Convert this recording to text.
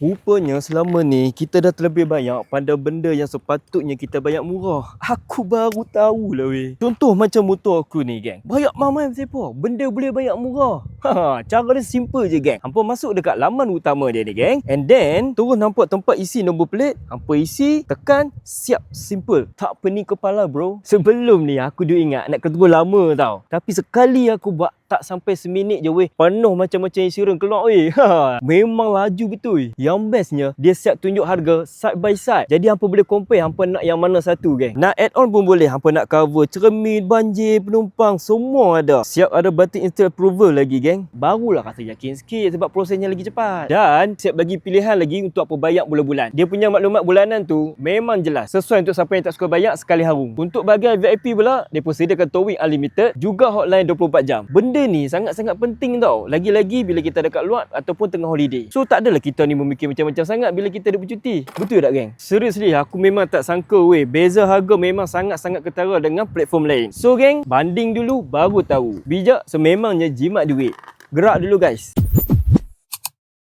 Rupanya selama ni kita dah terlebih banyak pada benda yang sepatutnya kita bayar murah. Aku baru tahu lah weh. Contoh macam motor aku ni geng. Bayar mamai siapa? Benda boleh bayar murah. Ha, cara dia simple je geng. Hampa masuk dekat laman utama dia ni geng. And then terus nampak tempat isi nombor pelit. Hampa isi, tekan, siap. Simple. Tak pening kepala bro. Sebelum ni aku duk ingat nak ketemu lama tau. Tapi sekali aku buat tak sampai seminit je weh. Penuh macam-macam insurans keluar weh. Ha, memang laju betul. Yang bestnya, dia siap tunjuk harga side by side. Jadi hampa boleh compare hampa nak yang mana satu geng. Nak add on pun boleh. Hampa nak cover cermin, banjir, penumpang, semua ada. Siap ada batik instant approval lagi geng. Barulah rasa yakin sikit sebab prosesnya lagi cepat. Dan siap bagi pilihan lagi untuk apa bayar bulan-bulan. Dia punya maklumat bulanan tu memang jelas. Sesuai untuk siapa yang tak suka bayar sekali harum. Untuk bahagian VIP pula, dia pun sediakan towing unlimited. Juga hotline 24 jam. Benda ni sangat-sangat penting tau. Lagi-lagi bila kita dekat luar ataupun tengah holiday. So tak adalah kita ni memikir macam-macam sangat bila kita ada bercuti. Betul tak geng? Seriously aku memang tak sangka weh. Beza harga memang sangat-sangat ketara dengan platform lain. So geng, banding dulu baru tahu. Bijak sememangnya jimat duit. Gerak dulu guys.